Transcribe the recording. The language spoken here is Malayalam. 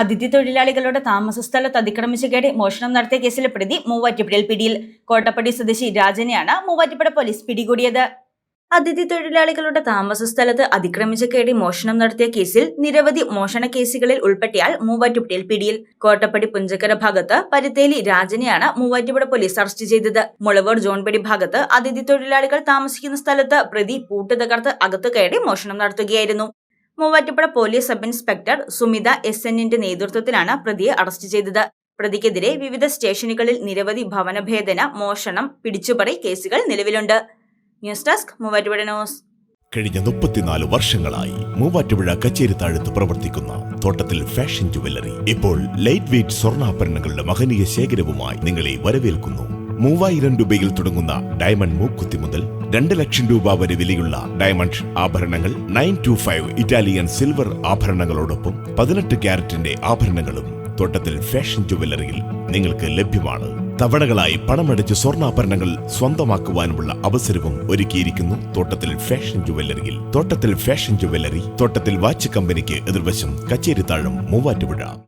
അതിഥി തൊഴിലാളികളുടെ താമസ സ്ഥലത്ത് അതിക്രമിച്ച് കയറി മോഷണം നടത്തിയ കേസിലെ പ്രതി മൂവാറ്റുപുഴയിൽ പിടിയിൽ കോട്ടപ്പടി സ്വദേശി രാജനെയാണ് മൂവാറ്റുപുഴ പോലീസ് പിടികൂടിയത്. അതിഥി തൊഴിലാളികളുടെ താമസ സ്ഥലത്ത് അതിക്രമിച്ച് കയറി മോഷണം നടത്തിയ കേസിൽ നിരവധി മോഷണ കേസുകളിൽ ഉൾപ്പെട്ടിയാൽ മൂവാറ്റുപുഴയിൽ പിടിയിൽ. കോട്ടപ്പടി പുഞ്ചക്കര ഭാഗത്ത് പരുത്തേലി രാജനെയാണ് മൂവാറ്റുപുഴ പോലീസ് അറസ്റ്റ് ചെയ്തത്. മുളവൂർ ജോൺപടി ഭാഗത്ത് അതിഥി തൊഴിലാളികൾ താമസിക്കുന്ന സ്ഥലത്ത് പ്രതി പൂട്ട് തകർത്ത് അകത്തു കയറി മോഷണം നടത്തുകയായിരുന്നു. Muvattupuzha police sub inspector Sumitha S എന്നിന്റെ നേതൃത്വത്തിലാണ് പ്രതിയെ അറസ്റ്റ് ചെയ്തത്. പ്രതിക്കെതിരെ വിവിധ സ്റ്റേഷനുകളിൽ നിരവധി ഭവനഭേദന മോഷണം പിടിച്ചുപറി കേസുകൾ നിലവിലുണ്ട്. News desk Muvattupuzha news. കഴിഞ്ഞ മുപ്പത്തിനാല് വർഷങ്ങളായി മൂവാറ്റുപുഴ കച്ചേരി താഴത്ത് പ്രവർത്തിക്കുന്ന തോട്ടത്തിൽ ഫാഷൻ ജുവല്ലറി. ഇപ്പോൾ ലൈറ്റ് വെയ്റ്റ് സ്വർണാഭരണങ്ങളുടെ മഹനീയ ശേഖരവുമായി നിങ്ങളെ വരവേൽക്കുന്നു. മൂവായിരം രൂപയിൽ തുടങ്ങുന്ന ഡയമണ്ട് മൂക്കുത്തി മുതൽ രണ്ട് ലക്ഷം രൂപ വരെ വിലയുള്ള ഡയമണ്ട് ആഭരണങ്ങൾ nine two five Italian silver ആഭരണങ്ങളോടൊപ്പം പതിനെട്ട് ക്യാരറ്റിന്റെ ആഭരണങ്ങളും തോട്ടത്തിൽ ഫാഷൻ ജുവല്ലറിയിൽ നിങ്ങൾക്ക് ലഭ്യമാണ്. തവണകളായി പണമടച്ച് സ്വർണാഭരണങ്ങൾ സ്വന്തമാക്കുവാനുമുള്ള അവസരവും ഒരുക്കിയിരിക്കുന്നു തോട്ടത്തിൽ ഫാഷൻ ജുവല്ലറിയിൽ തോട്ടത്തിൽ ഫാഷൻ ജുവല്ലറി തോട്ടത്തിൽ വാച്ച് കമ്പനിക്ക് എതിർവശം കച്ചേരിത്താഴം മൂവാറ്റുപുഴ.